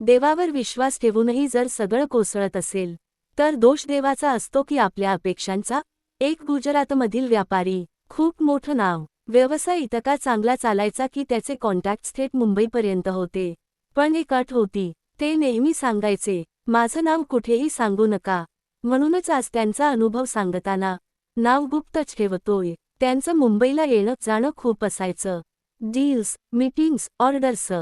देवावर विश्वास ठेवूनही जर सगळं कोसळत असेल तर दोष देवाचा असतो की आपल्या अपेक्षांचा? एक गुजरातमधील व्यापारी खूप मोठं नाव व्यवसाय इतका चांगला चालायचा की त्याचे कॉन्टॅक्ट थेट मुंबईपर्यंत होते. पण एक अट होती ते नेहमी सांगायचे माझं नाव कुठेही सांगू नका. म्हणूनच आज त्यांचा अनुभव सांगताना नाव गुप्तच ठेवतोय. त्यांचं मुंबईला येणं जाणं खूप असायचं. डील्स मीटिंग्स ऑर्डर्स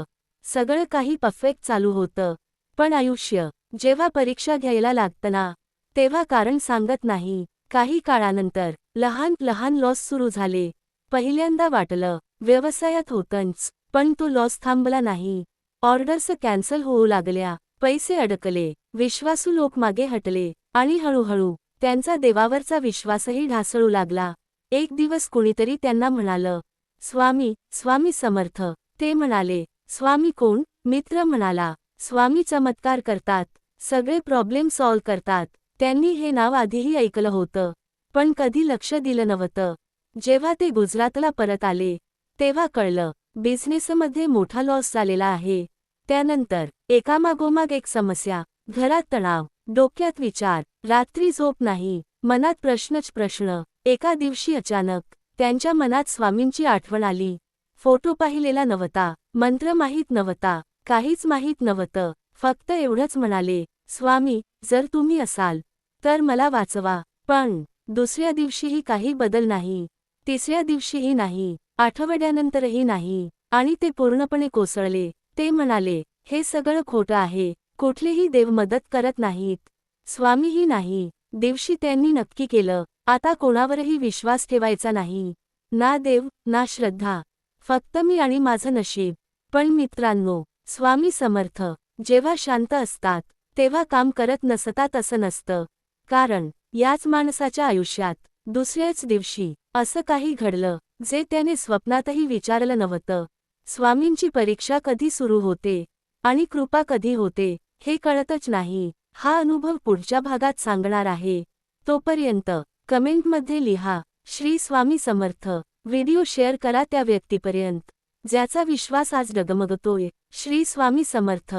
सगळं काही परफेक्ट चालू होतं. पण आयुष्य जेव्हा परीक्षा घ्यायला लागतं ना तेव्हा कारण सांगत नाही. काही काळानंतर लहान लहान लॉस सुरू झाले. पहिल्यांदा वाटलं व्यवसायात होतंच पण तो लॉस थांबला नाही. ऑर्डर्स कॅन्सल होऊ लागल्या पैसे अडकले विश्वासू लोक मागे हटले आणि हळूहळू त्यांचा देवावरचा विश्वासही ढासळू लागला. एक दिवस कुणीतरी त्यांना म्हणालं स्वामी स्वामी समर्थ ते म्हणाले स्वामी कोण? मित्र म्हणाला. स्वामी चमत्कार करतात. सगळे प्रॉब्लेम सॉल्व करतात. त्यांनी हे नाव आधीही ऐकलं होतं. पण कधी लक्ष दिलं नव्हतं. जेव्हा ते गुजरातला परत आले तेव्हा कळलं बिझनेसमध्ये मोठा लॉस झालेला आहे. त्यानंतर एकामागोमाग एक समस्या घरात तणाव डोक्यात विचार रात्री झोप नाही मनात प्रश्नच प्रश्न. एका दिवशी अचानक त्यांच्या मनात स्वामींची आठवण आली. फोटो पाहिलेला नव्हता मंत्र माहीत नव्हता काहीच माहीत नव्हतं फक्त एवढंच म्हणाले स्वामी जर तुम्ही असाल तर मला वाचवा पण दुसऱ्या दिवशीही काही बदल नाही तिसऱ्या दिवशीही नाही आठवड्यानंतरही नाही. आणि ते पूर्णपणे कोसळले ते म्हणाले हे सगळं खोटं आहे कुठलेही देव मदत करत नाहीत स्वामीही नाही दिवशी त्यांनी नक्की केलं आता कोणावरही विश्वास ठेवायचा नाही ना देव ना श्रद्धा फक्त मी आणि माझं नशीब. पण मित्रांनो स्वामी समर्थ जेव्हा शांत असतात तेव्हा काम करत नसतात असं नसतं. कारण याच माणसाच्या आयुष्यात दुसऱ्याच दिवशी असं काही घडलं जे त्याने स्वप्नातही विचारलं नव्हतं. स्वामींची परीक्षा कधी सुरू होते आणि कृपा कधी होते हे कळतच नाही. हा अनुभव पुढच्या भागात सांगणार आहे. तोपर्यंत कमेंटमध्ये लिहा श्री स्वामी समर्थ. व्हिडिओ शेअर करा त्या व्यक्तीपर्यंत ज्याचा विश्वास आज डगमगतोय. श्री स्वामी समर्थ.